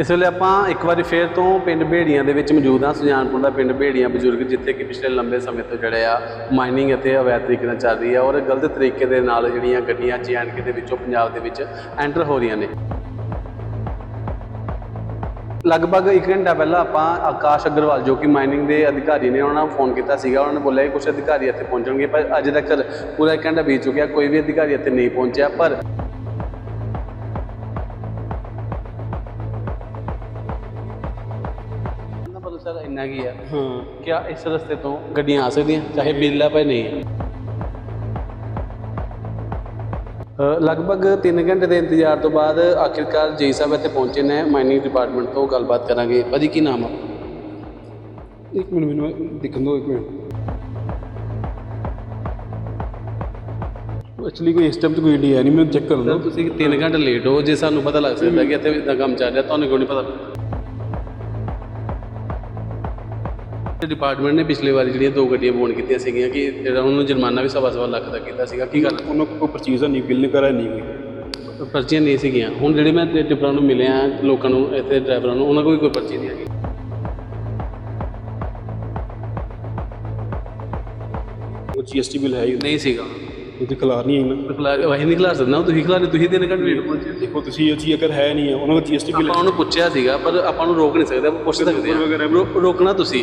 ਇਸ ਵੇਲੇ ਆਪਾਂ ਇੱਕ ਵਾਰੀ ਫੇਰ ਤੋਂ ਪਿੰਡ ਭੇੜੀਆਂ ਦੇ ਵਿੱਚ ਮੌਜੂਦ ਹਾਂ, ਸੁਜਾਨਪੁਰ ਦਾ ਪਿੰਡ ਭੇੜੀਆਂ ਬਜ਼ੁਰਗ, ਜਿੱਥੇ ਕਿ ਪਿਛਲੇ ਲੰਬੇ ਸਮੇਂ ਤੋਂ ਜਿਹੜੇ ਆ ਮਾਈਨਿੰਗ ਅਤੇ ਅਵੈਧ ਤਰੀਕੇ ਨਾਲ ਚੱਲ ਰਹੀ ਆ ਔਰ ਗਲਤ ਤਰੀਕੇ ਦੇ ਨਾਲ ਜਿਹੜੀਆਂ ਗੱਡੀਆਂ ਜੀਐਨਕੇ ਦੇ ਵਿੱਚੋਂ ਪੰਜਾਬ ਦੇ ਵਿੱਚ ਐਂਟਰ ਹੋ ਰਹੀਆਂ ਨੇ। ਲਗਭਗ 1 ਘੰਟਾ ਪਹਿਲਾਂ ਆਪਾਂ ਆਕਾਸ਼ ਅਗਰਵਾਲ, ਜੋ ਕਿ ਮਾਈਨਿੰਗ ਦੇ ਅਧਿਕਾਰੀ ਨੇ, ਉਹਨਾਂ ਨੂੰ ਫੋਨ ਕੀਤਾ ਸੀਗਾ। ਉਹਨਾਂ ਨੇ ਬੋਲਿਆ ਕਿ ਕੁਝ ਅਧਿਕਾਰੀ ਇੱਥੇ ਪਹੁੰਚਣਗੇ, ਪਰ ਅਜੇ ਤੱਕ ਪੂਰਾ 1 ਘੰਟਾ ਬੀਤ ਚੁੱਕਿਆ, ਕੋਈ ਵੀ ਅਧਿਕਾਰੀ ਇੱਥੇ ਨਹੀਂ ਪਹੁੰਚਿਆ, ਪਰ ਕੀ ਆ? ਹਾਂ। ਕਿਆ ਇਸ ਰਸਤੇ ਤੋਂ ਗੱਡੀਆਂ ਆ ਸਕਦੀਆਂ? ਚਾਹੇ ਬਿੱਲ ਆ ਭਾਵੇਂ ਨਹੀਂ ਲਗਭਗ 3 ਘੰਟੇ ਦੇ ਇੰਤਜ਼ਾਰ ਤੋਂ ਬਾਅਦ ਆਖਿਰਕਾਰ ਜੀ ਸਾਹਿਬ ਇੱਥੇ ਪਹੁੰਚੇ ਨੇ ਮਾਈਨਿੰਗ ਡਿਪਾਰਟਮੈਂਟ ਤੋਂ ਗੱਲਬਾਤ ਕਰਾਂਗੇ। ਭਾਜੀ ਕੀ ਨਾਮ ਆ? ਇੱਕ ਮਿੰਟ ਮੈਨੂੰ ਦੇਖਣ ਦਿਓ ਇੱਕ ਮਿੰਟ। ਐਕਚੁਅਲੀ ਕੋਈ ਇਸ ਟਾਈਮ ਤੇ ਕੋਈ ਹੈ ਨਹੀਂ ਮੈਂ ਚੈੱਕ ਕਰ ਸਰ ਲਵਾਂ ਤੁਸੀਂ 3 ਘੰਟੇ ਲੇਟ ਹੋ। ਜੇ ਸਾਨੂੰ ਪਤਾ ਲੱਗ ਸਕਦਾ ਕਿ ਇੱਥੇ ਇਦਾਂ ਕੰਮ ਚੱਲ ਰਿਹਾ ਤੁਹਾਨੂੰ ਕਿਉਂ ਨਹੀਂ ਪਤਾ? ਡਿਪਾਰਟਮੈਂਟ ਨੇ ਪਿਛਲੀ ਵਾਰੀ ਜਿਹੜੀਆਂ ਦੋ ਗੱਡੀਆਂ ਬੋਨ ਕੀਤੀਆਂ ਸੀਗੀਆਂ ਕਿ ਜਿਹੜਾ ਉਹਨਾਂ ਨੂੰ ਜੁਰਮਾਨਾ ਵੀ ਸਵਾ ਸਵਾ ਲੱਖ ਦਾ ਕੀਤਾ ਸੀਗਾ। ਕੀ ਗੱਲ? ਉਹਨਾਂ ਕੋਲ ਕੋਈ ਪਰਚੇਜ਼ ਨਹੀਂ ਬਿੱਲ ਨਹੀਂ ਕਰਾਇਆ ਨਹੀਂ ਕੋਈ। ਪਰਚੀਆਂ ਨਹੀਂ ਸੀਗੀਆਂ। ਹੁਣ ਜਿਹੜੇ ਮੈਂ ਤੇ ਟਿੱਪਰਾਂ ਨੂੰ ਮਿਲਿਆ ਲੋਕਾਂ ਨੂੰ ਇੱਥੇ ਡਰਾਈਵਰਾਂ ਨੂੰ ਉਹਨਾਂ ਕੋਲ ਵੀ ਕੋਈ ਪਰਚੀ ਨਹੀਂ ਹੈਗੀ। ਉਹ ਜੀਐਸਟੀ ਬਿੱਲ ਹੈ ਹੀ ਨਹੀਂ। ਸੀਗਾ। ਉਹ ਤੇ ਖਿਲਾਰ ਨਹੀਂ ਆਈ ਨਾ। ਖਿਲਾ ਵਹੀ ਨਹੀਂ ਖਿਲਾ ਸਕਦਾ ਤੁਸੀਂ ਖਿਲਾ ਰਹੇ ਤੁਸੀਂ ਤਿੰਨ ਘੰਟੇ ਲੇਟ ਪਹੁੰਚੇ। ਦੇਖੋ ਤੁਸੀਂ ਉਹ ਚੀਜ਼ ਅਗਰ ਹੈ ਨਹੀਂ ਹੈ ਉਹਨਾਂ ਕੋਲ ਜੀਐਸਟੀ ਬਿੱਲ ਆਪਾਂ ਉਹਨੂੰ ਪੁੱਛਿਆ ਸੀਗਾ ਪਰ ਆਪਾਂ ਨੂੰ ਰੋਕ ਨਹੀਂ ਸਕਦੇ ਆਪਾਂ ਪੁੱਛ ਸਕਦੇ ਹਾਂ। ਰੋਕਣਾ ਤੁਸੀਂ।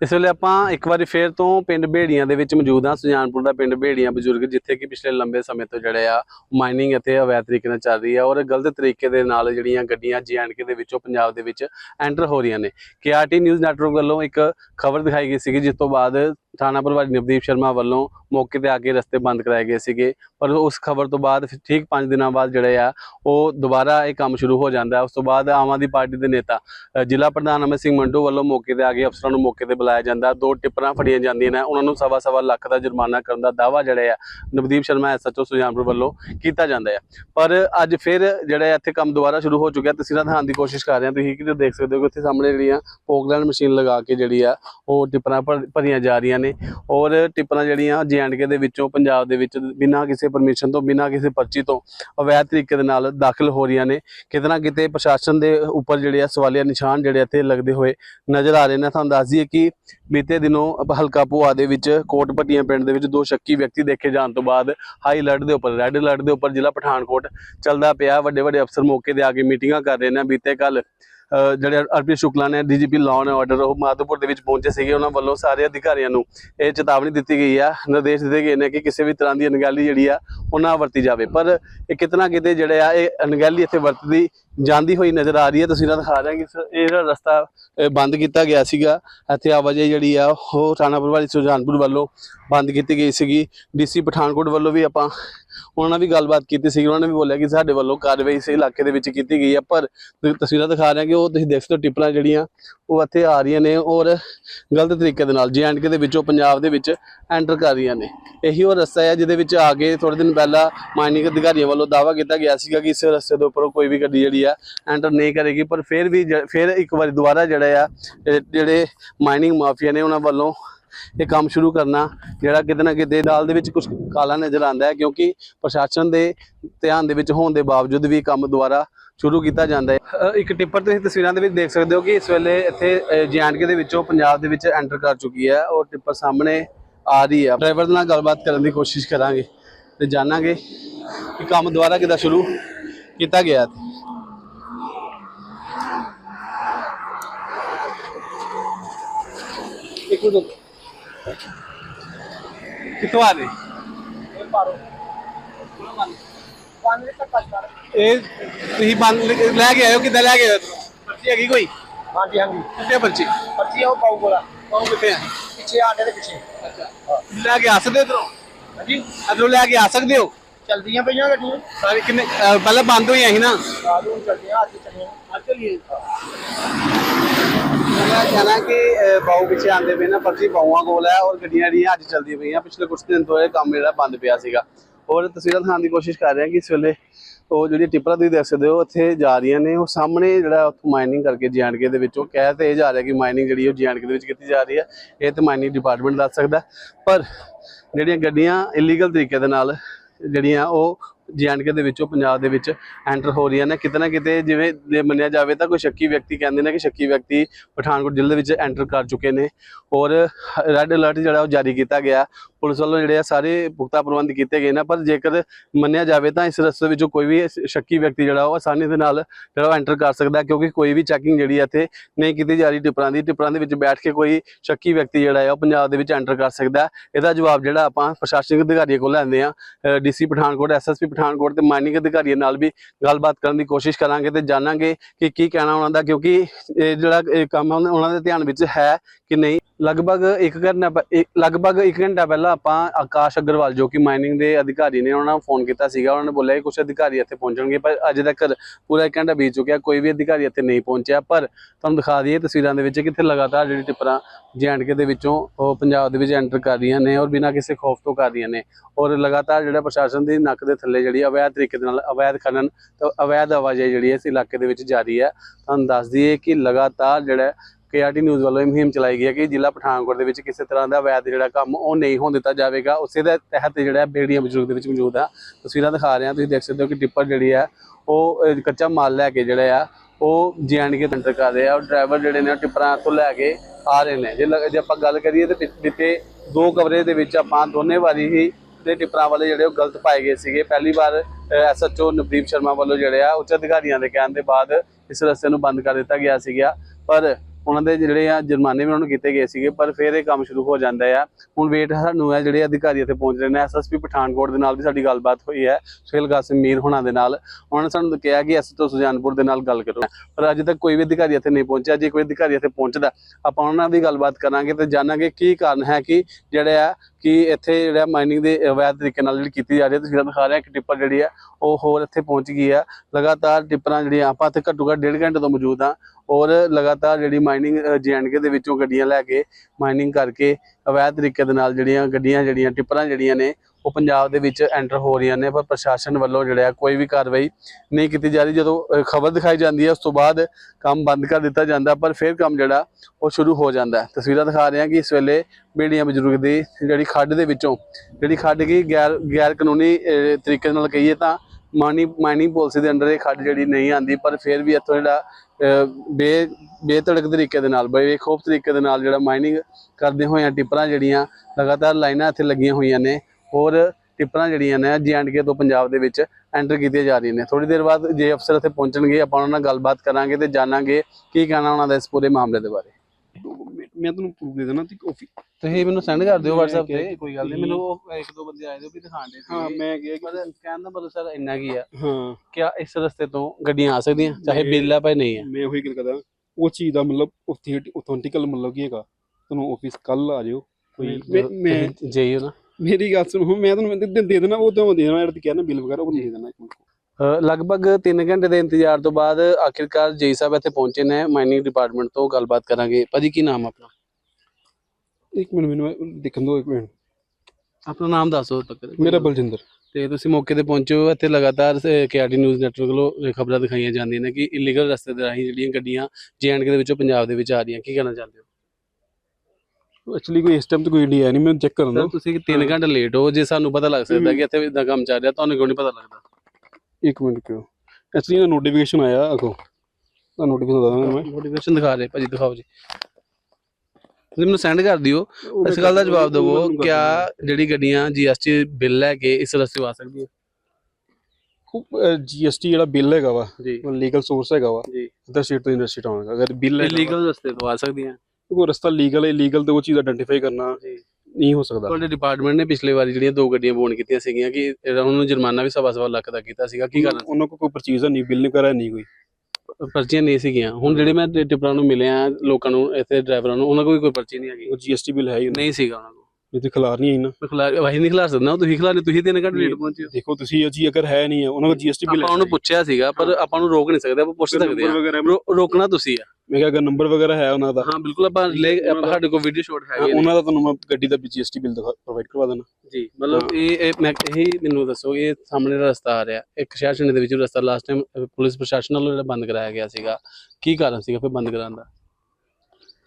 ਇਸ ਵੇਲੇ ਆਪਾਂ ਇੱਕ ਵਾਰੀ ਫੇਰ ਤੋਂ ਪਿੰਡ ਭੇੜੀਆਂ ਦੇ ਵਿੱਚ ਮੌਜੂਦ ਹਾਂ, ਸੁਜਾਨਪੁਰ ਦਾ ਪਿੰਡ ਭੇੜੀਆਂ ਬਜ਼ੁਰਗ, ਜਿੱਥੇ ਕਿ ਪਿਛਲੇ ਲੰਬੇ ਸਮੇਂ ਤੋਂ ਜਿਹੜੇ ਆ ਮਾਈਨਿੰਗ ਅਤੇ ਅਵੈਧ ਤਰੀਕੇ ਨਾਲ ਚੱਲ ਰਹੀ ਹੈ ਔਰ ਗਲਤ ਤਰੀਕੇ ਦੇ ਨਾਲ ਜਿਹੜੀਆਂ ਗੱਡੀਆਂ ਜੀਐਨਕੇ ਦੇ ਵਿੱਚੋਂ ਪੰਜਾਬ ਦੇ ਵਿੱਚ ਐਂਟਰ ਹੋ ਰਹੀਆਂ ਨੇ। ਕੇਆਰਟੀ ਨਿਊਜ਼ ਨੈਟਵਰਕ ਵੱਲੋਂ ਇੱਕ ਖਬਰ ਦਿਖਾਈ ਗਈ ਸੀਗੀ, ਜਿਸ ਤੋਂ ਬਾਅਦ ਥਾਣਾ ਪ੍ਰਭਾਰੀ ਨਵਦੀਪ ਸ਼ਰਮਾ ਵੱਲੋਂ ਮੌਕੇ ਤੇ ਆ ਕੇ ਰਸਤੇ ਬੰਦ ਕਰਾਏ ਗਏ ਸੀਗੇ। ਪਰ ਉਸ ਖਬਰ ਤੋਂ ਬਾਅਦ ਠੀਕ 5 ਦਿਨਾਂ ਬਾਅਦ ਜਿਹੜੇ ਆ, ਉਹ ਦੁਬਾਰਾ ਇਹ ਕੰਮ ਸ਼ੁਰੂ ਹੋ ਜਾਂਦਾ ਉਸ ਤੋਂ ਬਾਅਦ ਆਮ ਆਦਮੀ ਪਾਰਟੀ ਦੇ ਨੇਤਾ ਜ਼ਿਲ੍ਹਾ ਪ੍ਰਧਾਨ ਅਮਰ ਸਿੰਘ ਮੰਡੂ ਵੱਲੋਂ ਮੌਕੇ ਤੇ ਆ ਕੇ ਅਫਸਰਾਂ ਨੂੰ ਮੌਕੇ ਤੇ ਬੁਲਾਇਆ ਜਾਂਦਾ। ਦੋ ਟਿੱਪਰਾਂ ਫੜੀਆਂ ਜਾਂਦੀਆਂ ਨੇ। ਉਹਨਾਂ ਨੂੰ ਸਵਾ ਸਵਾ ਲੱਖ ਦਾ ਜੁਰਮਾਨਾ ਕਰਨ ਦਾ ਦਾਵਾ ਜਿਹੜਾ ਆ, ਨਵਦੀਪ ਸ਼ਰਮਾ ਐਸਐਚਓ ਸੁਜਾਨਪੁਰ ਵੱਲੋਂ ਕੀਤਾ ਜਾਂਦਾ ਹੈ ਪਰ ਅੱਜ ਫਿਰ ਜਿਹੜਾ ਇੱਥੇ ਕੰਮ ਦੁਬਾਰਾ ਸ਼ੁਰੂ ਹੋ ਚੁੱਕਿਆ। ਤਸਵੀਰਾਂ ਦਿਖਾਉਣ ਦੀ ਕੋਸ਼ਿਸ਼ ਕਰ ਰਹੇ ਹਾਂ। ਤੁਸੀਂ ਕਿ ਦੇਖ ਸਕਦੇ ਹੋ ਕਿ ਉੱਥੇ ਸਾਹਮਣੇ ਜਿਹੜੀਆਂ ਪੋਕਲੈਂਡ ਮਸ਼ੀਨ ਲਗਾ ਕੇ ਜਿਹੜੀ ਆ, ਉਹ ਟਿੱਪਰਾਂ ਭਰ- ਭਰੀਆਂ ਜਾ ਰਹੀਆਂ ਨੇ ਔਰ ਟਿੱਪਰਾਂ ਜਿਹੜੀਆਂ ਕੇ ਦੇ ਵਿੱਚੋਂ, ਪੰਜਾਬ ਦੇ ਵਿੱਚ ਬਿਨਾਂ ਕਿਸੇ ਪਰਮਿਸ਼ਨ ਤੋਂ, ਬਿਨਾਂ ਕਿਸੇ ਪਰਚੀ ਤੋਂ ਅਵੈਧ ਤਰੀਕੇ ਦੇ ਨਾਲ ਦਾਖਲ ਹੋ ਰਹੀਆਂ ਨੇ। ਕਿਤੇ ਨਾ ਕਿਤੇ ਪ੍ਰਸ਼ਾਸਨ ਦੇ ਉੱਪਰ ਜਿਹੜੇ ਆ ਸਵਾਲੀਆ ਨਿਸ਼ਾਨ ਜਿਹੜੇ ਇੱਥੇ ਲੱਗਦੇ ਹੋਏ ਨਜ਼ਰ ਆ ਰਹੇ ਨੇ। ਤੁਹਾਨੂੰ ਦੱਸ ਦਈਏ ਕਿ ਬੀਤੇ ਦਿਨੋਂ ਹਲਕਾ ਭੂਆ ਦੇ ਵਿੱਚ, ਕੋਟ ਭੱਟੀਆਂ ਪਿੰਡ ਦੇ ਵਿੱਚ ਦੋ ਸ਼ੱਕੀ ਵਿਅਕਤੀ ਦੇਖੇ ਜਾਣ ਤੋਂ ਬਾਅਦ ਹਾਈ ਅਲਰਟ ਦੇ ਉੱਪਰ, ਰੈੱਡ ਅਲਰਟ ਦੇ ਉੱਪਰ ਜ਼ਿਲ੍ਹਾ ਪਠਾਨਕੋਟ ਚੱਲਦਾ ਪਿਆ। ਵੱਡੇ ਵੱਡੇ ਅਫਸਰ ਮੌਕੇ ਤੇ ਆ ਕੇ ਮੀਟਿੰਗਾਂ ਕਰ ਰਹੇ ਨੇ। ਬੀਤੇ ਕੱਲ ਜਿਹੜੇ ਅਰਪੀ ਸ਼ੁਕਲਾ ਨੇ ਡੀਜੀਪੀ ਲਾਅ ਐਂਡ ਆਰਡਰ, ਉਹ ਮਾਧੋਪੁਰ ਦੇ ਵਿੱਚ ਪਹੁੰਚੇ ਸੀਗੇ। ਉਹਨਾਂ ਵੱਲੋਂ ਸਾਰੇ ਅਧਿਕਾਰੀਆਂ ਨੂੰ ਇਹ ਚੇਤਾਵਨੀ ਦਿੱਤੀ ਗਈ ਆ, ਨਿਰਦੇਸ਼ ਦਿੱਤੇ ਗਏ ਨੇ ਕਿ ਕਿਸੇ ਵੀ ਤਰ੍ਹਾਂ ਦੀ ਅਣਗਹਿਲੀ ਜਿਹੜੀ ਆ, ਉਹ ਨਾ ਵਰਤੀ ਜਾਵੇ। ਪਰ ਇਹ ਕਿਤਨਾ ਕਿਤੇ ਜਿਹੜੇ ਆ, ਇਹ ਅਣਗਹਿਲੀ ਇੱਥੇ ਵਰਤਦੀ ਜਾਂਦੀ ਹੋਈ ਨਜ਼ਰ ਆ ਰਹੀ ਹੈ, ਤਸਵੀਰਾਂ ਦਿਖਾ ਰਹੇ ਹਾਂ ਕਿ ਸ- ਇਹ ਜਿਹੜਾ ਰਸਤਾ ਬੰਦ ਕੀਤਾ ਗਿਆ ਸੀਗਾ। ਇੱਥੇ ਆਵਾਜਾਈ ਜਿਹੜੀ ਆ, ਉਹ ਥਾਣਾ ਪ੍ਰਭਾਰੀ ਸੁਜਾਨਪੁਰ ਵੱਲੋਂ ਬੰਦ ਕੀਤੀ ਗਈ ਸੀਗੀ। ਡੀਸੀ ਪਠਾਨਕੋਟ ਵੱਲੋਂ ਵੀ ਆਪਾਂ ਉਹਨਾਂ ਨਾਲ ਵੀ ਗੱਲਬਾਤ ਕੀਤੀ ਸੀ ਉਹਨਾਂ ਨੇ ਵੀ ਬੋਲਿਆ ਕਿ ਸਾਡੇ ਵੱਲੋਂ ਕਾਰਵਾਈ ਇਸ ਇਲਾਕੇ ਦੇ ਵਿੱਚ ਕੀਤੀ ਗਈ ਹੈ ਪਰ ਤਸਵੀਰਾਂ ਦਿਖਾ ਰਹੇ ਹਾਂ ਕਿ ਉਹ ਤੁਸੀਂ ਦੇਖ ਸਕਦੇ ਹੋ ਟਿੱਪਲਾਂ ਜਿਹੜੀਆਂ, ਉਹ ਇੱਥੇ ਆ ਰਹੀਆਂ ਨੇ ਔਰ ਗਲਤ ਤਰੀਕੇ ਦੇ ਨਾਲ, ਜੀਐਂਡਕੇ ਦੇ ਵਿੱਚੋਂ ਪੰਜਾਬ ਦੇ ਵਿੱਚ ਐਂਟਰ ਕਰ ਰਹੀਆਂ ਨੇ। ਇਹੀ ਉਹ ਰਸਤਾ ਹੈ ਜਿਹਦੇ ਵਿੱਚ ਆ ਕੇ ਥੋੜੇ ਦਿਨ ਪਹਿਲਾਂ ਮਾਈਨਿੰਗ ਅਧਿਕਾਰੀਆਂ ਵੱਲੋਂ ਦਾਅਵਾ ਕੀਤਾ ਗਿਆ ਸੀਗਾ ਕਿ ਇਸ ਰਸਤੇ ਦੇ ਉੱਪਰ ਕੋਈ ਵੀ ਗੱਡੀ ਜਿਹੜੀ ਆ ਐਂਟਰ ਨਹੀਂ ਕਰੇਗੀ, ਪਰ ਫਿਰ ਵੀ ਜ- ਫਿਰ ਇੱਕ ਵਾਰੀ ਦੁਬਾਰਾ ਜਿਹੜਾ ਆ, ਜਿਹੜੇ ਮਾਈਨਿੰਗ ਮਾਫੀਆ ਨੇ ਉਹਨਾਂ ਵੱਲੋਂ ਇਹ ਕੰਮ ਸ਼ੁਰੂ ਕਰਨਾ, ਜਿਹੜਾ ਕਿਤੇ ਨਾ ਕਿਤੇ ਨਾਲ ਦੇ ਵਿੱਚ ਕੁਝ ਕਾਲਾ ਨਜ਼ਰ ਆਉਂਦਾ ਹੈ, ਕਿਉਂਕਿ ਪ੍ਰਸ਼ਾਸਨ ਦੇ ਧਿਆਨ ਦੇ ਵਿੱਚ ਹੋਣ ਦੇ ਬਾਵਜੂਦ ਵੀ ਕੰਮ ਦੁਬਾਰਾ ਸ਼ੁਰੂ ਕੀਤਾ ਜਾਂਦਾ ਹੈ। ਇੱਕ ਟਿੱਪਰ ਤੁਸੀਂ ਤਸਵੀਰਾਂ ਦੇ ਵਿੱਚ ਦੇਖ ਸਕਦੇ ਹੋ ਕਿ ਇਸ ਵੇਲੇ ਇੱਥੇ ਜੀਐਨਕੇ ਦੇ ਵਿੱਚੋਂ ਪੰਜਾਬ ਦੇ ਵਿੱਚ ਐਂਟਰ ਕਰ ਚੁੱਕੀ ਹੈ, ਔਰ ਟਿੱਪਰ ਸਾਹਮਣੇ ਆ ਰਹੀ ਹੈ। ਡਰਾਈਵਰ ਨਾਲ ਗੱਲਬਾਤ ਕਰਨ ਦੀ ਕੋਸ਼ਿਸ਼ ਕਰਾਂਗੇ ਤੇ ਜਾਣਾਂਗੇ ਕਿ ਕੰਮ ਦੁਬਾਰਾ ਕਿੱਦਾਂ ਸ਼ੁਰੂ ਕੀਤਾ ਗਿਆ ਹੈ। ਮਿੰਟ ਕਿੱਥੋਂ ਆ ਰਹੇ ਇਹ ਤੁਸੀਂ ਬੰਦ ਲੈ ਕੇ ਆਇਓ ਕਿੱਦਾਂ ਲੈ ਕੇ ਆਇਓ? ਪਰਚੀ ਹੈਗੀ ਕੋਈ? ਹਾਂਜੀ ਹਾਂਜੀ। ਕਿੱਥੇ ਪਰਚੀ? ਪਰਚੀ ਉਹ ਪਾਉ ਕੋਲਾ ਕੌਣ ਕਿੱਥੇ ਆ? ਪਿੱਛੇ ਆਡੇ ਦੇ ਪਿੱਛੇ। ਲੈ ਕੇ ਆ ਸਕਦੇ ਇੱਧਰੋਂ? ਹਾਂਜੀ। ਇੱਧਰੋਂ ਲੈ ਕੇ ਆ ਸਕਦੇ ਹੋ? ਚਲਦੀਆਂ ਪਈਆਂ ਗੱਡੀਆਂ। ਸਾਰੇ ਕਿੰਨੇ ਪਹਿਲਾਂ ਬੰਦ ਹੋਈਆਂ ਸੀ ਨਾ। ਆਲੂ ਚਲਦੀਆਂ ਅੱਜ ਚੱਲੀਆਂ। ਅੱਜ ਚਲੀਏ ਮੈਂ ਕਹਿਣਾ ਕਿ ਅਹ, ਬਾਊ ਪਿੱਛੇ ਆਂਦੇ ਪਏ ਨਾ ਪਰਚੀ ਬਾਊਆਂ ਕੋਲ ਹੈ ਔਰ ਗੱਡੀਆਂ ਜਿਹੜੀਆਂ ਅੱਜ ਚੱਲਦੀਆਂ ਪਈਆਂ। ਪਿਛਲੇ ਕੁਝ ਦਿਨ ਤੋਂ ਇਹ ਕੰਮ ਜਿਹੜਾ ਬੰਦ ਪਿਆ ਸੀਗਾ। ਔਰ ਤਸਵੀਰਾਂ ਦਿਖਾਉਣ ਦੀ ਕੋਸ਼ਿਸ਼ ਕਰ ਰਹੇ ਹਾਂ ਕਿ ਇਸ ਵੇਲੇ ਉਹ ਜਿਹੜੀ ਟਿੱਪਰਾਂ ਤੁਸੀਂ ਦੇਖ ਸਕਦੇ ਹੋ ਇੱਥੇ ਜਾ ਰਹੀਆਂ ਨੇ। ਉਹ ਸਾਹਮਣੇ ਜਿਹੜਾ ਉੱਥੋਂ ਮਾਈਨਿੰਗ ਕਰਕੇ ਜੀਐਨਕੇ ਦੇ ਵਿੱਚੋਂ ਕਹਿ ਤੇ ਇਹ ਜਾ ਰਿਹਾ ਕਿ ਮਾਈਨਿੰਗ ਜਿਹੜੀ ਉਹ ਜੀਐਨਕੇ ਦੇ ਵਿੱਚ ਕੀਤੀ ਜਾ ਰਹੀ ਹੈ। ਇਹ ਤੇ ਮਾਈਨਿੰਗ ਡਿਪਾਰਟਮੈਂਟ ਦੱਸ ਸਕਦਾ ਪਰ ਜਿਹੜੀਆਂ ਗੱਡੀਆਂ ਇਲੀਗਲ ਤਰੀਕੇ ਦੇ ਨਾਲ ਜਿਹੜੀਆਂ ਉਹ ਜੀਐਨਕੇ ਦੇ ਵਿੱਚੋਂ ਪੰਜਾਬ ਦੇ ਵਿੱਚ ਐਂਟਰ ਹੋ ਰਹੀਆਂ ਨੇ, ਕਿਤੇ ਨਾ ਕਿਤੇ ਜਿਵੇਂ ਜੇ ਮੰਨਿਆ ਜਾਵੇ ਤਾਂ ਕੋਈ ਸ਼ੱਕੀ ਵਿਅਕਤੀ ਕਹਿੰਦੇ ਨੇ ਕਿ ਸ਼ੱਕੀ ਵਿਅਕਤੀ ਪਠਾਨਕੋਟ ਜ਼ਿਲ੍ਹੇ ਦੇ ਵਿੱਚ ਐਂਟਰ ਕਰ ਚੁੱਕੇ ਨੇ। ਔਰ ਰੈੱਡ ਅਲਰਟ ਜਿਹੜਾ ਉਹ ਜਾਰੀ ਕੀਤਾ ਗਿਆ। ਪੁਲਿਸ ਵੱਲੋਂ ਜਿਹੜੇ ਆ ਸਾਰੇ ਪੁਖਤਾ ਪ੍ਰਬੰਧ ਕੀਤੇ ਗਏ ਨੇ, ਪਰ ਜੇਕਰ ਮੰਨਿਆ ਜਾਵੇ ਤਾਂ ਇਸ ਰਸਤੇ ਵਿੱਚੋਂ ਕੋਈ ਵੀ ਸ਼ੱਕੀ ਵਿਅਕਤੀ ਜਿਹੜਾ ਉਹ ਆਸਾਨੀ ਦੇ ਨਾਲ ਜਿਹੜਾ ਐਂਟਰ ਕਰ ਸਕਦਾ ਕਿਉਂਕਿ ਕੋਈ ਵੀ ਚੈਕਿੰਗ ਜਿਹੜੀ ਹੈ ਇੱਥੇ ਨਹੀਂ ਕੀਤੀ ਜਾ ਰਹੀ ਟਿੱਪਰਾਂ ਦੀ। ਟਿੱਪਰਾਂ ਦੇ ਵਿੱਚ ਬੈਠ ਕੇ ਕੋਈ ਸ਼ੱਕੀ ਵਿਅਕਤੀ ਜਿਹੜਾ ਹੈ ਉਹ ਪੰਜਾਬ ਦੇ ਵਿੱਚ ਐਂਟਰ ਕਰ ਸਕਦਾ ਇਹਦਾ ਜਵਾਬ ਜਿਹੜਾ ਆਪਾਂ ਪ੍ਰਸ਼ਾਸਨਿਕ ਅਧਿਕਾਰੀਆਂ ਕੋਲ ਲੈਂਦੇ ਆ ਡੀਸੀ ਪਠਾਨਕੋਟ ਐਸਐਸਪੀ ਪਠਾਨਕੋਟ ਤੇ ਮਾਈਨਿੰਗ ਅਧਿਕਾਰੀਆਂ ਨਾਲ ਵੀ ਗੱਲਬਾਤ ਕਰਨ ਦੀ ਕੋਸ਼ਿਸ਼ ਕਰਾਂਗੇ ਤੇ ਜਾਣਾਂਗੇ ਕਿ ਕੀ ਕਹਿਣਾ ਉਹਨਾਂ ਦਾ, ਕਿਉਂਕਿ ਇਹ ਜਿਹੜਾ ਇਹ ਕੰਮ ਉਹਨਾਂ ਦੇ ਧਿਆਨ ਵਿੱਚ ਹੈ ਕਿ ਨਹੀਂ। ਲਗਭਗ ਇੱਕ ਘੰਟਾ ਲਗਭਗ ਇੱਕ ਘੰਟਾ ਪਹਿਲਾਂ ਆਪਾਂ ਆਕਾਸ਼ ਅਗਰਵਾਲ, ਜੋ ਕਿ ਮਾਈਨਿੰਗ ਦੇ ਅਧਿਕਾਰੀ ਨੇ ਉਹਨਾਂ ਨੂੰ ਫੋਨ ਕੀਤਾ ਸੀਗਾ। ਉਹਨਾਂ ਨੇ ਬੋਲਿਆ ਕਿ ਕੁਝ ਅਧਿਕਾਰੀ ਇੱਥੇ ਪਹੁੰਚਣਗੇ, ਪਰ ਅਜੇ ਤੱਕ ਪੂਰਾ ਇੱਕ ਘੰਟਾ ਬੀਤ ਚੁੱਕਿਆ। ਕੋਈ ਵੀ ਅਧਿਕਾਰੀ ਇੱਥੇ ਨਹੀਂ ਪਹੁੰਚਿਆ, ਪਰ ਤੁਹਾਨੂੰ ਦਿਖਾ ਦਈਏ ਤਸਵੀਰਾਂ ਦੇ ਵਿੱਚ ਕਿੱਥੇ ਲਗਾਤਾਰ ਜਿਹੜੀ ਟਿੱਪਰਾਂ ਜੈਂਡਕੇ ਦੇ ਵਿੱਚੋਂ ਉਹ ਪੰਜਾਬ ਦੇ ਵਿੱਚ ਐਂਟਰ ਕਰ ਰਹੀਆਂ ਨੇ ਔਰ ਬਿਨਾਂ ਕਿਸੇ ਖੌਫ ਤੋਂ ਕਰ ਰਹੀਆਂ ਨੇ। ਔਰ ਲਗਾਤਾਰ ਜਿਹੜਾ ਪ੍ਰਸ਼ਾਸਨ ਦੀ ਨੱਕ ਦੇ ਥੱਲੇ ਜਿਹੜੀ ਅਵੈਧ ਤਰੀਕੇ ਦੇ ਨਾਲ ਅਵੈਧ ਖਨਨ ਤੇ ਅਵੈਧ ਆਵਾਜਾਈ ਜਿਹੜੀ ਇਸ ਇਲਾਕੇ ਦੇ ਵਿੱਚ ਜਾਰੀ ਹੈ। ਤੁਹਾਨੂੰ ਦੱਸ ਦਈਏ ਕਿ ਲਗਾਤਾਰ ਜਿਹੜਾ ਕੇਆਰਟੀ ਨਿਊਜ਼ ਵੱਲੋਂ ਇਹ ਮੁਹਿੰਮ ਚਲਾਈ ਗਈ ਹੈ ਕਿ ਜ਼ਿਲ੍ਹਾ ਪਠਾਨਕੋਟ ਦੇ ਵਿੱਚ ਕਿਸੇ ਤਰ੍ਹਾਂ ਦਾ ਅਵੈਧ ਜਿਹੜਾ ਕੰਮ ਉਹ ਨਹੀਂ ਹੋਣ ਦਿੱਤਾ ਜਾਵੇਗਾ। ਉਸੇ ਦੇ ਤਹਿਤ ਜਿਹੜਾ ਬੇੜੀਆਂ ਬਜ਼ੁਰਗ ਦੇ ਵਿੱਚ ਮੌਜੂਦ ਆ। ਤਸਵੀਰਾਂ ਦਿਖਾ ਰਹੇ ਹਾਂ। ਤੁਸੀਂ ਦੇਖ ਸਕਦੇ ਹੋ ਕਿ ਟਿੱਪਰ ਜਿਹੜੀ ਆ, ਉਹ ਕੱਚਾ ਮਾਲ ਲੈ ਕੇ ਜਿਹੜਾ ਆ, ਉਹ ਜੀਐਨਕੇ ਕੇ ਅੰਦਰ ਕਰ ਰਹੇ। ਆ ਔਰ ਡਰਾਈਵਰ ਜਿਹੜੇ ਨੇ ਉਹ ਟਿੱਪਰਾਂ ਤੋਂ ਲੈ ਕੇ ਆ ਰਹੇ ਨੇ। ਜੇ ਲ- ਜੇ ਆਪਾਂ ਗੱਲ ਕਰੀਏ ਤੇ ਪਿ- ਬੀਤੇ ਦੋ ਕਵਰੇ ਦੇ ਵਿੱਚ ਆਪਾਂ ਦੋਨੇ ਵਾਰੀ ਹੀ ਤੇ ਟਿੱਪਰਾਂ ਵਾਲੇ ਜਿਹੜੇ ਉਹ ਗਲਤ ਪਾਏ ਗਏ ਸੀਗੇ। ਪਹਿਲੀ ਵਾਰ ਐਸਐਚਓ ਨਵਦੀਪ ਸ਼ਰਮਾ ਵੱਲੋਂ ਜਿਹੜੇ ਆ, ਉੱਚ ਅਧਿਕਾਰੀਆਂ ਦੇ ਕਹਿਣ ਦੇ ਬਾਅਦ ਇਸ ਰਸਤੇ ਨੂੰ ਬੰਦ ਕਰ ਦਿੱਤਾ ਗਿਆ ਸੀਗਾ। ਪਰ ਉਹਨਾਂ ਦੇ ਜਿਹੜੇ ਆ ਜੁਰਮਾਨੇ ਵੀ ਉਹਨਾਂ ਨੂੰ ਕੀਤੇ ਗਏ ਸੀਗੇ, ਪਰ ਫਿਰ ਇਹ ਕੰਮ ਸ਼ੁਰੂ ਹੋ ਜਾਂਦਾ ਆ। ਹੁਣ ਵੇਟ ਸਾਨੂੰ ਹੈ ਜਿਹੜੇ ਅਧਿਕਾਰੀ ਇੱਥੇ ਪਹੁੰਚ ਰਹੇ ਨੇ ਐਸਐਸਪੀ ਪਠਾਨਕੋਟ ਦੇ ਨਾਲ ਵੀ ਸਾਡੀ ਗੱਲਬਾਤ ਹੋਈ ਹੈ ਸੁਹੇਲ ਗਾਸਿਮ ਮੀਰ ਹੋਣਾ ਦੇ ਨਾਲ। ਉਹਨਾਂ ਨੇ ਸਾਨੂੰ ਕਿਹਾ ਕਿ ਅਸੀਂ ਐਸਐਚਓ ਸੁਜਾਨਪੁਰ ਦੇ ਨਾਲ ਗੱਲ ਕਰੋ। ਪਰ ਅਜੇ ਤੱਕ ਕੋਈ ਵੀ ਅਧਿਕਾਰੀ ਇੱਥੇ ਨਹੀਂ ਪਹੁੰਚਿਆ। ਜੇ ਕੋਈ ਅਧਿਕਾਰੀ ਇੱਥੇ ਪਹੁੰਚਦਾ, ਆਪਾਂ ਉਹਨਾਂ ਨਾਲ ਵੀ ਗੱਲਬਾਤ ਕਰਾਂਗੇ ਤੇ ਜਾਣਾਂਗੇ ਕੀ ਕਾਰਨ ਹੈ ਕਿ ਜਿਹੜਾ ਆ, ਕਿ ਇੱਥੇ ਜਿਹੜਾ ਮਾਈਨਿੰਗ ਦੇ ਅਵੈਧ ਤਰੀਕੇ ਨਾਲ ਜਿਹੜੀ ਕੀਤੀ ਜਾ ਰਹੀ ਹੈ। ਤੁਸੀਂ ਦਿਖਾ ਰਹੇ ਕਿ ਟਿੱਪਰ ਜਿਹੜੀ ਆ, ਉਹ ਹੋਰ ਇੱਥੇ ਪਹੁੰਚ ਗਈ ਆ। ਲਗਾਤਾਰ ਟਿੱਪਰਾਂ ਜਿਹੜੀਆਂ, ਆਪਾਂ ਇੱਥੇ ਘੱਟੋ ਘੱਟ ਡੇਢ ਘੰਟੇ ਤੋਂ ਮੌਜੂਦ ਆ ਔਰ ਲਗਾਤਾਰ ਜਿਹੜੀ ਮਾਈਨਿੰਗ ਜੀਐਨਕੇ ਦੇ ਵਿੱਚੋਂ ਗੱਡੀਆਂ ਲੈ ਕੇ ਮਾਈਨਿੰਗ ਕਰਕੇ ਅਵੈਧ ਤਰੀਕੇ ਦੇ ਨਾਲ ਜਿਹੜੀਆਂ ਗੱਡੀਆਂ, ਜਿਹੜੀਆਂ ਟਿੱਪਰਾਂ ਜਿਹੜੀਆਂ ਨੇ, ਉਹ ਪੰਜਾਬ ਦੇ ਵਿੱਚ ਐਂਟਰ ਹੋ ਰਹੀਆਂ ਨੇ। ਪਰ ਪ੍ਰਸ਼ਾਸਨ ਵੱਲੋਂ ਜਿਹੜਾ ਕੋਈ ਵੀ ਕਾਰਵਾਈ ਨਹੀਂ ਕੀਤੀ ਜਾ ਰਹੀ। ਜਦੋਂ ਖਬਰ ਦਿਖਾਈ ਜਾਂਦੀ ਹੈ, ਉਸ ਤੋਂ ਬਾਅਦ ਕੰਮ ਬੰਦ ਕਰ ਦਿੱਤਾ ਜਾਂਦਾ, ਪਰ ਫਿਰ ਕੰਮ ਜਿਹੜਾ, ਉਹ ਸ਼ੁਰੂ ਹੋ ਜਾਂਦਾ ਤਸਵੀਰਾਂ ਦਿਖਾ ਰਹੇ ਹਾਂ ਕਿ ਇਸ ਵੇਲੇ ਬੇੜੀਆਂ ਬਜ਼ੁਰਗ ਦੀ ਜਿਹੜੀ ਖੱਡ ਦੇ ਵਿੱਚੋਂ, ਜਿਹੜੀ ਖੱਡ ਗਈ ਗੈਰ ਗੈਰ ਕਾਨੂੰਨੀ ਤਰੀਕੇ ਨਾਲ ਕਹੀਏ ਤਾਂ ਮਾਨੀ ਮਾਈਨਿੰਗ ਪਾਲਿਸੀ ਦੇ ਅੰਡਰ ਇਹ ਖੱਡ ਜਿਹੜੀ ਨਹੀਂ ਆਂਦੀ ਪਰ ਫਿਰ ਵੀ ਇੱਥੋਂ ਜਿਹੜਾ ਬੇ ਬੇਤੜਕ ਤਰੀਕੇ ਦੇ ਨਾਲ ਬੇਖੌਫ ਤਰੀਕੇ ਦੇ ਨਾਲ ਜਿਹੜਾ ਮਾਈਨਿੰਗ ਕਰਦੇ ਹੋਇਆਂ ਟਿੱਪਰਾਂ ਜਿਹੜੀਆਂ ਲਗਾਤਾਰ ਲਾਈਨਾਂ ਇੱਥੇ ਲੱਗੀਆਂ ਹੋਈਆਂ ਨੇ, ਹੋਰ ਟਿੱਪਰਾਂ ਜਿਹੜੀਆਂ ਨੇ ਕੇ ਤੋਂ ਪੰਜਾਬ ਦੇ ਵਿੱਚ ਐਂਟਰ ਕੀਤੀਆਂ ਜਾ ਰਹੀਆਂ ਨੇ। ਥੋੜੀ ਦੇਰ ਬਾਅਦ ਜੇ ਅਫਸਰ ਇੱਥੇ ਪਹੁੰਚਣਗੇ, ਆਪਾਂ ਉਹਨਾਂ ਨਾਲ ਗੱਲਬਾਤ ਕਰਾਂਗੇ ਤੇ ਜਾਣਾਂਗੇ ਕੀ ਕਹਿਣਾ ਉਹਨਾਂ ਦਾ ਇਸ ਪੂਰੇ ਮਾਮਲੇ ਦੇ ਬਾਰੇ। ਮੈਂ ਮੈਂ ਤੁਹਾਨੂੰ ਪ੍ਰੂਫ ਦੇ ਦੇਣਾ ਤੇ ਕਾਫੀ ਤੁਸੀਂ ਮੈਨੂੰ ਸੈਂਡ ਕਰ ਦਿਓ WhatsApp ਤੇ। ਕੋਈ ਗੱਲ ਨਹੀਂ ਮੈਨੂੰ ਉਹ ਇੱਕ ਦੋ ਬੰਦੇ ਆਏ ਦੇ ਵੀ ਦਿਖਾਣ ਦੇ ਹਾਂ ਮੈਂ ਕਿਹਾ ਕਿ ਪਰ ਕਹਿਣ ਦਾ ਮਤਲਬ ਸਰ ਇੰਨਾ ਕੀ ਆ ਹਾਂ। ਕਿ ਇਸ ਰਸਤੇ ਤੋਂ ਗੱਡੀਆਂ ਆ ਸਕਦੀਆਂ ਚਾਹੇ ਬਿੱਲ ਆ ਭਾਵੇਂ ਨਹੀਂ ਆ। ਮੈਂ ਉਹੀ ਗੱਲ ਕਰਦਾ ਉਹ ਚੀਜ਼ ਦਾ ਮਤਲਬ ਆਥੈਂਟਿਕਲ ਮਤਲਬ ਕੀ ਹੈਗਾ? ਤੁਹਾਨੂੰ ਆਫਿਸ ਕੱਲ ਆ ਜਾਓ ਕੋਈ ਮੈਂ ਮੈਂ ਜਈ ਨਾ। ਮੇਰੀ ਗੱਲ ਸੁਣੋ ਮੈਂ ਤੁਹਾਨੂੰ ਦੇ ਦੇ ਦੇਣਾ ਉਹ ਤੋਂ ਦੇ ਦੇਣਾ ਜਿਹੜਾ ਕਿਹਾ ਨਾ ਬਿੱਲ ਵਗੈਰਾ ਉਹ ਦੇ ਦੇਣਾ ਇੱਕ ਮਿੰਟ। ਲਗਭਗ 3 ਘੰਟੇ ਦੇ ਇੰਤਜ਼ਾਰ ਤੋਂ ਬਾਅਦ ਆਖਿਰਕਾਰ ਜਈ ਸਾਹਿਬ ਇੱਥੇ ਪਹੁੰਚੇ ਨੇ ਮਾਈਨਿੰਗ ਡਿਪਾਰਟਮੈਂਟ ਤੋਂ ਗੱਲਬਾਤ ਕਰਾਂਗੇ। ਭਾਜੀ ਕੀ ਨਾਮ ਆਪਣਾ? ਇੱਕ ਮਿੰਟ ਮੈਨੂੰ ਦੇਖਣ ਦਿਓ ਇੱਕ ਮਿੰਟ। ਆਪਣਾ ਨਾਮ ਦੱਸੋ ਤੱਕ ਮੇਰਾ ਬਲਜਿੰਦਰ। ਤੇ ਤੁਸੀਂ ਮੌਕੇ ਤੇ ਪਹੁੰਚੇ ਹੋ ਇੱਥੇ ਲਗਾਤਾਰ ਕੇਆਰਟੀ ਨਿਊਜ਼ ਨੈਟਵਰਕ ਵੱਲੋਂ ਖਬਰਾਂ ਦਿਖਾਈਆਂ ਜਾਂਦੀਆਂ ਨੇ ਕਿ ਇਲੀਗਲ ਰਸਤੇ ਦੇ ਰਾਹੀਂ ਜਿਹੜੀਆਂ ਗੱਡੀਆਂ ਜੀਐਨਕੇ ਦੇ ਵਿੱਚੋਂ ਪੰਜਾਬ ਦੇ ਵਿੱਚ ਆ ਰਹੀਆਂ ਕੀ ਕਹਿਣਾ ਚਾਹੁੰਦੇ ਹੋ? ਐਕਚੁਅਲੀ ਕੋਈ ਇਸ ਟਾਈਮ ਤੇ ਕੋਈ ਹੈ ਨਹੀਂ ਮੈਂ ਚੈੱਕ ਕਰਨ ਤੁਸੀਂ 3 ਘੰਟੇ ਲੇਟ ਹੋ ਜੇ ਸਾਨੂੰ ਪਤਾ ਲੱਗ ਸਕਦਾ ਕਿ ਇੱਥੇ ਇਦਾਂ ਕੰਮ ਚੱਲ ਰਿਹਾ ਤੁਹਾਨੂੰ ਕਿਉਂ ਨਹੀਂ ਪਤਾ ਲੱਗਦਾ? ਇੱਕ ਮਿੰਟ ਕਿਉਂ ਐਕਚੁਅਲੀ ਨਾ ਨੋਟੀਫਿਕੇਸ਼ਨ ਆਇਆ ਅਗੋ ਤਾਂ ਨੋਟੀਫਿਕੇਸ਼ਨ ਦਦਾ ਮੈਂ। ਨੋਟੀਫਿਕੇਸ਼ਨ ਦਿਖਾ ਰਹੇ ਭਾਜੀ ਦਿਖਾਓ ਜੀ। ਤੁਸੀਂ ਮੈਨੂੰ ਸੈਂਡ ਕਰ ਦਿਓ। ਇਸ ਗੱਲ ਦਾ ਜਵਾਬ ਦਿਵੋ ਕਿਆ ਜਿਹੜੀ ਗੱਡੀਆਂ ਜੀਐਸਟੀ ਬਿੱਲ ਲੈ ਕੇ ਇਸ ਰਸਤੇ ਆ ਸਕਦੀਆਂ ਦਿੰਦਾ। ਜੀਐਸਟੀ ਜਿਹੜਾ ਬਿੱਲ ਹੈਗਾ ਵਾ ਉਹ ਲੀਗਲ ਸੋਰਸ ਹੈਗਾ ਵਾ। ਜੀ। ਅਦਰ ਸਟੇਟ ਤੋਂ ਇੰਡਸਟਰੀ ਆਉਣਾ ਅਗਰ ਬਿੱਲ ਇਲੀਗਲ ਰਸਤੇ ਤੋਂ ਆ ਸਕਦੀਆਂ ਕੋਈ ਰਸਤਾ ਲੀਗਲ ਹੈ ਇਲੀਗਲ ਤੇ ਉਹ ਚੀਜ਼ ਆਇਡੈਂਟੀਫਾਈ ਕਰਨਾ। ਜੀ। ਨਹੀਂ ਹੋ ਸਕਦਾ। ਤੁਹਾਡੇ ਡਿਪਾਰਟਮੈਂਟ ਨੇ ਪਿਛਲੇ ਵਾਰੀ ਜਿਹੜੀਆਂ ਦੋ ਗੱਡੀਆਂ ਬੋਨ ਕੀਤੀਆਂ ਸੀਗੀਆਂ ਕਿ ਇਹਦਾ ਉਹਨਾਂ ਨੂੰ ਜੁਰਮਾਨਾ ਵੀ ਸਵਾ ਸਵਾ ਲੱਖ ਦਾ ਕੀਤਾ ਸੀਗਾ ਕੀ ਕਾਰਨ? ਉਹਨਾਂ ਕੋਲ ਕੋਈ ਪਰਚੇਜ਼ ਨਹੀਂ ਬਿੱਲ ਨਹੀਂ ਕਰਾਇਆ ਨਹੀਂ ਕੋਈ। ਪਰਚੀਆਂ ਨਹੀਂ ਸੀਗੀਆਂ। ਹੁਣ ਜਿਹੜੇ ਮੈਂ ਟਿੱਪਰਾਂ ਨੂੰ ਮਿਲਿਆ ਲੋਕਾਂ ਨੂੰ ਇੱਥੇ ਡਰਾਈਵਰਾਂ ਨੂੰ ਉਹਨਾਂ ਕੋਲ ਵੀ ਕੋਈ ਪਰਚੀ ਨਹੀਂ ਹੈਗੀ। ਉਹ ਜੀਐਸਟੀ ਬਿੱਲ ਹੈ ਹੀ ਨਹੀਂ। ਨਹੀਂ ਸੀਗਾ ਉਹਨਾਂ ਕੋਲ। ਇਹ ਤੇ ਖਿਲਾਰ ਨਹੀਂ ਆਈ ਨਾ। ਮੈਂ ਖਿਲਾ ਵਾਹੀ ਨਹੀਂ ਖਿਲਾ ਸਕਦਾ ਤੁਸੀਂ ਖਿਲਾਣੇ ਤੁਸੀਂ ਤਿੰਨ ਘੰਟੇ ਲੇਟ ਪਹੁੰਚੇ ਹੋ। ਦੇਖੋ ਤੁਸੀਂ ਚੀਜ਼ ਅਗਰ ਹੈ ਨਹੀਂ ਹੈ ਉਹਨਾਂ ਕੋਲ ਜੀਐਸਟੀ ਬਿੱਲ ਆਪਾਂ ਉਹਨੂੰ ਪੁੱਛਿਆ ਸੀਗਾ ਪਰ ਆਪਾਂ ਨੂੰ ਰੋਕ ਨਹੀਂ ਸਕਦੇ ਆਪਾਂ ਪੁੱਛ ਸਕਦੇ ਆ। ਰੋਕਣਾ ਤੁਸੀਂ ਆ। ਮੈਂ ਕਿਹਾ ਅਗਰ ਨੰਬਰ ਵਗੈਰਾ ਹੈ ਉਹਨਾਂ ਦਾ। ਹਾਂ ਬਿਲਕੁਲ ਆਪਾਂ ਸਾਡੇ ਕੋਲ ਵੀਡੀਓ ਸ਼ੂਟ ਹੈਗੇ ਉਹਨਾਂ ਦਾ ਤੁਹਾਨੂੰ ਮੈਂ ਗੱਡੀ ਦਾ ਜੀਐਸਟੀ ਬਿੱਲ ਪ੍ਰੋਵਾਈਡ ਕਰਵਾ ਦੇਣਾ। ਜੀ ਮਤਲਬ ਇਹ ਇਹ ਮੈਂ ਇਹ ਮੈਨੂੰ ਦੱਸੋ ਇਹ ਸਾਹਮਣੇ ਦਾ ਰਸਤਾ ਆ ਰਿਹਾ। ਇੱਕ ਸ਼ਹਿਰ ਛੰਡੇ ਦੇ ਵਿੱਚ ਰਸਤਾ ਲਾਸਟ ਟਾਈਮ ਪੁਲਿਸ ਪ੍ਰਸ਼ਾਸਨ ਵੱਲੋਂ ਜਿਹੜਾ ਬੰਦ ਕਰਾਇਆ ਗਿਆ ਸੀਗਾ। ਕੀ ਕਾਰਨ ਸੀਗਾ ਫਿਰ ਬੰਦ ਕਰਾਉਣ ਦਾ?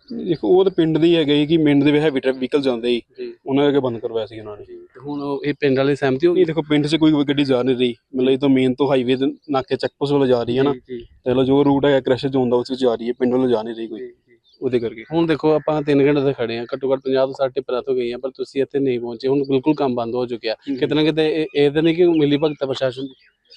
ਦੇਖੋ ਉਹ ਤਾਂ ਪਿੰਡ ਦੀ ਹੈਗਾ ਹੀ ਕਿ ਪਿੰਡ ਦੇ ਹੈਵੀ ਟਰੱਕ ਵਹੀਕਲ ਜਾਂਦੇ ਹੀ ਜੀ। ਉਹਨਾਂ ਕਰਕੇ ਬੰਦ ਕਰਵਾਇਆ ਸੀ ਉਹਨਾਂ ਨੇ। ਤੇ ਹੁਣ ਉਹ ਇਹ ਪਿੰਡ ਵਾਲੇ ਸਹਿਮਤੀ ਹੋ ਗਈ ਨਹੀਂ ਦੇਖੋ ਪਿੰਡ 'ਚ ਕੋਈ ਗੱਡੀ ਜਾ ਨਹੀਂ ਰਹੀ। ਮਤਲਬ ਇਹ ਤਾਂ ਮੇਨ ਤੋਂ ਹਾਈਵੇ ਦੇ ਨਾਕੇ ਚੈੱਕ ਪੋਸਟ ਵੱਲ ਜਾ ਰਹੀ ਹੈ ਨਾ। ਜੀ, ਜੀ। ਚਲੋ ਜੋ ਰੂਟ ਹੈ ਕ੍ਰੈਸ਼ ਜ਼ੋਨ ਦਾ ਉਸ ਵਿੱਚ ਜਾ ਰਹੀ ਹੈ। ਪਿੰਡ ਵੱਲੋਂ ਜਾ ਨਹੀਂ ਰਹੀ ਕੋਈ। ਉਹਦੇ ਕਰਕੇ। ਹੁਣ ਦੇਖੋ ਆਪਾਂ 3 ਘੰਟੇ ਤੇ ਖੜੇ ਆ ਘੱਟੋ ਘੱਟ 50 ਤੋਂ 60 ਟਿੱਪਰਾਂ ਤੋਂ ਗਈਆਂ ਪਰ ਤੁਸੀਂ ਇੱਥੇ ਨਹੀਂ ਪਹੁੰਚੇ। ਹੁਣ ਬਿਲਕੁਲ ਕੰਮ ਬੰਦ ਹੋ ਚੁੱਕਿਆ। ਕਿਤੇ ਨਾ ਕਿਤੇ ਇਹ ਇਹ ਤਾਂ ਨਹੀਂ ਕਿ ਮਿਲੀ ਭਗਤ ਹੈ ਪ੍ਰਸ਼ਾਸਨ ਦੀ?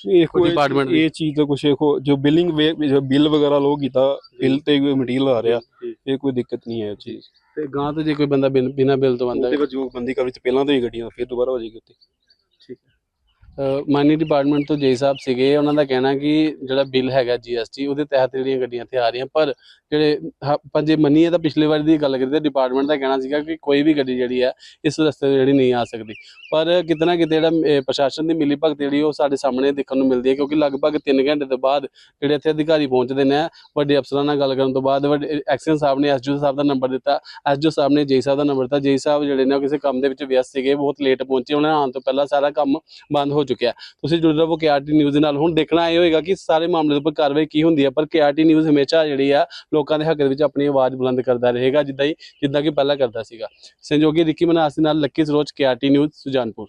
ਦੇਖੋ ਕੋਈ ਇਹ ਚੀਜ਼- ਇਹ ਚੀਜ਼ ਤਾਂ ਕੁਛ ਦੇਖੋ ਜੋ ਬਿਲਿੰਗ ਜੋ ਬਿੱਲ ਵਗੈਰਾ ਲੋ ਕੀਤਾ ਬਿੱਲ ਤੇ ਕੋਈ ਮਟੀਰੀਅਲ ਆ ਰਿਹਾ ਇਹ ਕੋਈ ਦਿੱਕਤ ਨਹੀਂ ਹੈ ਇਹ ਚੀਜ਼। ਤੇ ਗਾਂ ਤੋਂ ਜੇ ਕੋਈ ਬੰਦਾ ਬਿਨ- ਬਿੱਲ ਤੋਂ ਉਹਦੇ ਵਿੱਚ ਜੋ ਬੰਦੀ ਕਰ ਵਿੱਚ ਪਹਿਲਾਂ ਤੋਂ ਹੀ ਗੱਡੀਆਂ ਫਿਰ ਦੁਬਾਰਾ ਹੋ ਜਾਏਗੀ ਉੱਤੇ ਮਾਈਨਿੰਗ ਡਿਪਾਰਟਮੈਂਟ ਤੋਂ ਜੇ ਸਾਹਿਬ ਸੀਗੇ, ਉਹਨਾਂ ਦਾ ਕਹਿਣਾ ਕਿ ਜਿਹੜਾ ਬਿੱਲ ਹੈਗਾ ਜੀਐਸਟੀ ਉਹਦੇ ਤਹਿਤ ਜਿਹੜੀਆਂ ਗੱਡੀਆਂ ਇੱਥੇ ਆ ਰਹੀਆਂ, ਪਰ ਜਿਹੜੇ ਹ- ਆਪਾਂ ਜੇ ਮੰਨੀਏ ਤਾਂ ਪਿਛਲੇ ਵਾਰੀ ਦੀ ਗੱਲ ਕਰੀਏ ਤਾਂ ਡਿਪਾਰਟਮੈਂਟ ਦਾ ਕਹਿਣਾ ਸੀਗਾ ਕਿ ਕੋਈ ਵੀ ਗੱਡੀ ਜਿਹੜੀ ਹੈ, ਇਸ ਰਸਤੇ ਤੋਂ ਜਿਹੜੀ ਨਹੀਂ ਆ ਸਕਦੀ। ਪਰ ਕਿਤੇ ਨਾ ਕਿਤੇ ਜਿਹੜਾ ਪ੍ਰਸ਼ਾਸਨ ਦੀ ਮਿਲੀ ਭਗਤ ਜਿਹੜੀ ਉਹ ਸਾਡੇ ਸਾਹਮਣੇ ਦੇਖਣ ਨੂੰ ਮਿਲਦੀ ਹੈ, ਕਿਉਂਕਿ ਲਗਭਗ 3 ਘੰਟੇ ਤੋਂ ਬਾਅਦ ਜਿਹੜੇ ਇੱਥੇ ਅਧਿਕਾਰੀ ਪਹੁੰਚਦੇ ਨੇ, ਵੱਡੇ ਅਫਸਰਾਂ ਨਾਲ ਗੱਲ ਕਰਨ ਤੋਂ ਬਾਅਦ, ਵੱਡੇ ਐਕਸ਼ਨ ਸਾਹਿਬ ਨੇ ਐਸਜੀਓ ਸਾਹਿਬ ਦਾ ਨੰਬਰ ਦਿੱਤਾ ਐਸਜੀਓ ਸਾਹਿਬ ਨੇ ਜੇਈ ਸਾਹਿਬ ਦਾ ਨੰਬਰ ਦਿੱਤਾ ਜੈ ਸਾਹਿਬ ਜਿਹੜੇ ਨੇ ਉਹ ਕਿਸੇ ਕੰਮ ਦੇ ਵਿੱਚ ਵਿਅਸਤ ਸੀਗੇ, ਬਹੁਤ ਲੇਟ ਪਹੁੰਚੇ, ਉਹਨਾਂ ਆਉਣ ਤੋਂ ਪਹਿਲਾਂ ਸਾਰਾ ਕੰਮ ਬੰਦ ਹੋ ਚੁੱਕਿਆ ਤੁਸੀਂ ਜੁੜ ਰਹੋ ਕੇਆਰਟੀ ਨਿਊਜ਼ ਦੇ ਨਾਲ। ਹੁਣ ਦੇਖਣਾ ਇਹ ਹੋਏਗਾ ਕਿ ਸਾਰੇ ਮਾਮਲੇ ਦੇ ਉੱਪਰ ਕਾਰਵਾਈ ਕੀ ਹੁੰਦੀ ਹੈ, ਪਰ ਕੇਆਰਟੀ ਨਿਊਜ਼ ਹਮੇਸ਼ਾ ਜਿਹੜੀ ਆ, ਲੋਕਾਂ ਦੇ ਹੱਕ ਦੇ ਵਿੱਚ ਆਪਣੀ ਆਵਾਜ਼ ਬੁਲੰਦ ਕਰਦਾ ਰਹੇਗਾ, ਜਿੱਦਾਂ ਹੀ, ਜਿੱਦਾਂ ਕਿ ਪਹਿਲਾਂ ਕਰਦਾ ਸੀਗਾ। ਸੰਜੋਗੀ ਰਿੱਕੀ ਮਨਾਸ ਦੇ ਨਾਲ Lucky Saroj KRT news Sujanpur.